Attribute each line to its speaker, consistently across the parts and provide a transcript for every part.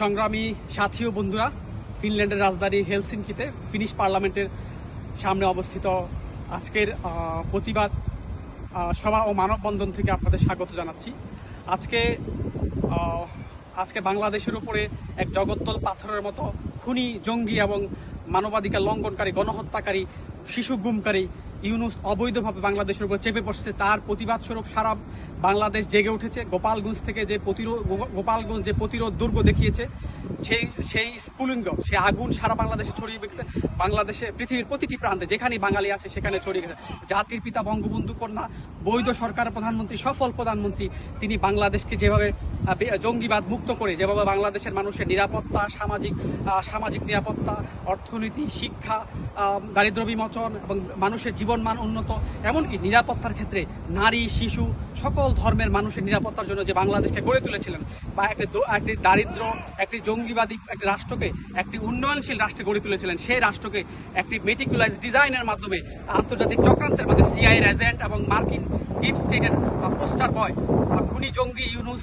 Speaker 1: সংগ্রামী সাথী ও বন্ধুরা, ফিনল্যান্ডের রাজধানী হেলসিনকিতে ফিনিশ পার্লামেন্টের সামনে অবস্থিত আজকের প্রতিবাদ সভা ও মানববন্ধন থেকে আপনাদের স্বাগত জানাচ্ছি। আজকে আজকে বাংলাদেশের উপরে এক জগত্তল পাথরের মতো খুনি, জঙ্গি এবং মানবাধিকার লঙ্ঘনকারী, গণহত্যাকারী, শিশু গুমকারী ইউনুস অবৈধভাবে বাংলাদেশের উপর চেপে বসছে। তার প্রতিবাদ স্বরূপ সারা বাংলাদেশ জেগে উঠেছে। গোপালগঞ্জ থেকে যে প্রতিরোধ গোপালগঞ্জ যে প্রতিরোধ দুর্গ দেখিয়েছে, সেই সেই স্ফুলিঙ্গ, সে আগুন সারা বাংলাদেশে ছড়িয়ে গেছে বাংলাদেশে পৃথিবীর প্রতিটি প্রান্তে যেখানেই বাঙালি আছে, সেখানে ছড়িয়ে গেছে। জাতির পিতা বঙ্গবন্ধু কন্যা, বৈধ সরকারের প্রধানমন্ত্রী, সফল প্রধানমন্ত্রী, তিনি বাংলাদেশকে যেভাবে জঙ্গিবাদ মুক্ত করে যেভাবে বাংলাদেশের মানুষের নিরাপত্তা, সামাজিক সামাজিক নিরাপত্তা, অর্থনীতি, শিক্ষা দারিদ্র বিমোচন এবং মানুষের জীবনমান উন্নত, এমনকি নিরাপত্তার ক্ষেত্রে নারী, শিশু, সকল ধর্মের মানুষের নিরাপত্তার জন্য যে বাংলাদেশকে গড়ে তুলেছিলেন, বা একটি একটি দারিদ্র, একটি জঙ্গিবাদী, একটি রাষ্ট্রকে একটি উন্নয়নশীল রাষ্ট্রে গড়ে তুলেছিলেন, সেই রাষ্ট্রকে একটি মেটিকুলাইজ ডিজাইনের মাধ্যমে আন্তর্জাতিক চক্রান্তের মধ্যে সিআইয়ের এজেন্ট এবং মার্কিন ডিপ স্টেটের পোস্টার বয় বা খুনি জঙ্গি ইউনুস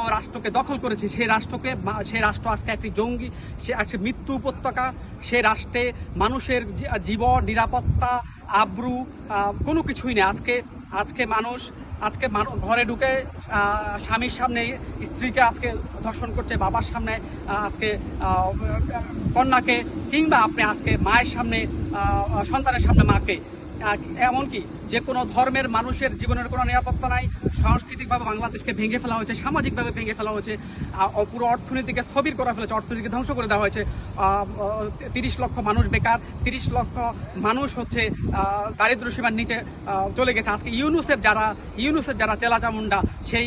Speaker 1: যেভাবে রাষ্ট্রকে দখল করেছে। সেই রাষ্ট্রকে সেই রাষ্ট্র আজকে একটি জঙ্গি, সে একটি মৃত্যু উপত্যকা। সে রাষ্ট্রে মানুষের জীবন, নিরাপত্তা, আব্রু কোনো কিছুই নেই। আজকে আজকে মানুষ, আজকে ঘরে ঢুকে স্বামীর সামনে স্ত্রীকে আজকে ধর্ষণ করছে, বাবার সামনে আজকে কন্যাকে, কিংবা আপনি আজকে মায়ের সামনে সন্তানের সামনে মাকে। এমনকি যে কোনো ধর্মের মানুষের জীবনের কোনো নিরাপত্তা নাই, সাংস্কৃতিকভাবে বাংলাদেশকে ভেঙে ফেলা হয়েছে, সামাজিকভাবে ভেঙে ফেলা হয়েছে পুরো অর্থনীতিকে স্থবির করা ফেলেছে, অর্থনীতিকে ধ্বংস করে দেওয়া হয়েছে। তিরিশ লক্ষ মানুষ বেকার, তিরিশ লক্ষ মানুষ হচ্ছে দারিদ্র সীমার নিচে চলে গেছে। আজকে ইউনুসের যারা ইউনুসের যারা চেলাচামুন্ডা, সেই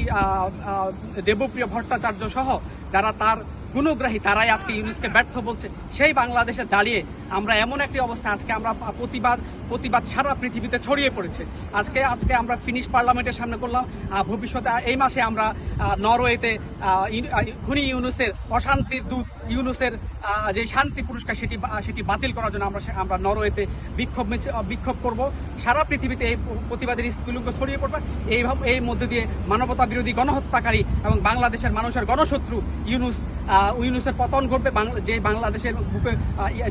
Speaker 1: দেবপ্রিয় ভট্টাচার্য সহ যারা তার গুণগ্রাহী, তারাই আজকে ইউনুসকে ব্যর্থ বলছে। সেই বাংলাদেশে দাঁড়িয়ে আমরা এমন একটি অবস্থা, আজকে আমরা প্রতিবাদ প্রতিবাদ সারা পৃথিবীতে ছড়িয়ে পড়েছে। আজকে আজকে আমরা ফিনিশ পার্লামেন্টের সামনে করলাম ভবিষ্যতে এই মাসে আমরা নরওয়েতে খুনি ইউনুসের অশান্তির দূত, ইউনুসের যে শান্তি পুরস্কার সেটি সেটি বাতিল করার জন্য আমরা আমরা নরওয়েতে বিক্ষোভ বিক্ষোভ করব। সারা পৃথিবীতে এই প্রতিবাদের স্কুলগুলো ছড়িয়ে পড়বে। এইভাবে এই মধ্যে দিয়ে মানবতা বিরোধী গণহত্যাকারী এবং বাংলাদেশের মানুষের গণশত্রু ইউনুস ইউনুসের পতন ঘটবে যে বাংলাদেশের বুকে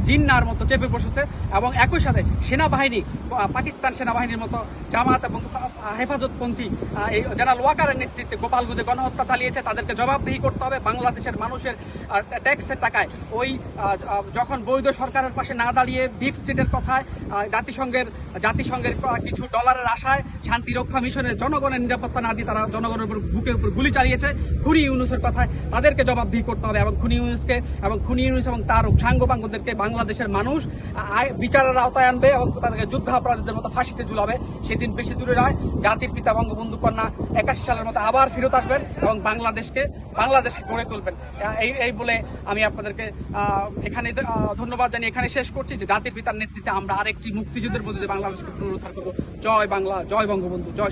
Speaker 1: জিন্নার মতো চেপে বসেছে এবং একই সাথে সেনাবাহিনী পাকিস্তান সেনাবাহিনীর মতো জামাত এবং হেফাজতপন্থী এই জেনারেল ওয়াকারের নেতৃত্বে গোপালগঞ্জে গণহত্যা চালিয়েছে, তাদেরকে জবাবদিহি করতে হবে। বাংলাদেশের মানুষের ট্যাক্সের টাকায় ওই যখন বৈধ সরকারের পাশে না দাঁড়িয়ে ডিপ স্টেটের কথায় জাতিসংঘের জাতিসংঘের আহ, কিছু ডলারের আশায় শান্তি রক্ষা মিশনের জনগণের নিরাপত্তা না দিয়ে তারা জনগণের উপর বুকের উপর গুলি চালিয়েছে। খুনি ইউনুসের কথায় তাদেরকে জবাবদিহি করতে হবে এবং খুনি ইউনুসকে এবং খুনি ইউনুস এবং তার সাঙ্গপাঙ্গদেরকে বাংলাদেশের মানুষ বিচারের আওতায় আনবে এবং তাদেরকে যুদ্ধাপরাধীদের মতো ফাঁসিতে ঝুলাবে। সেদিন বেশি দূরে নয়, জাতির পিতা বঙ্গবন্ধু কন্যা একাশি সালের মতো আবার ফেরত আসবেন এবং বাংলাদেশকে বাংলাদেশকে গড়ে তুলবেন। এই এই বলে আমি আপনাদেরকে এখানে ধন্যবাদ জানিয়ে এখানে শেষ করছি যে জাতির পিতার নেতৃত্বে আমরা আরেকটি মুক্তিযুদ্ধের মধ্যে বাংলাদেশকে পুনরুদ্ধার করব। জয় বাংলা, জয় বঙ্গবন্ধু। জয়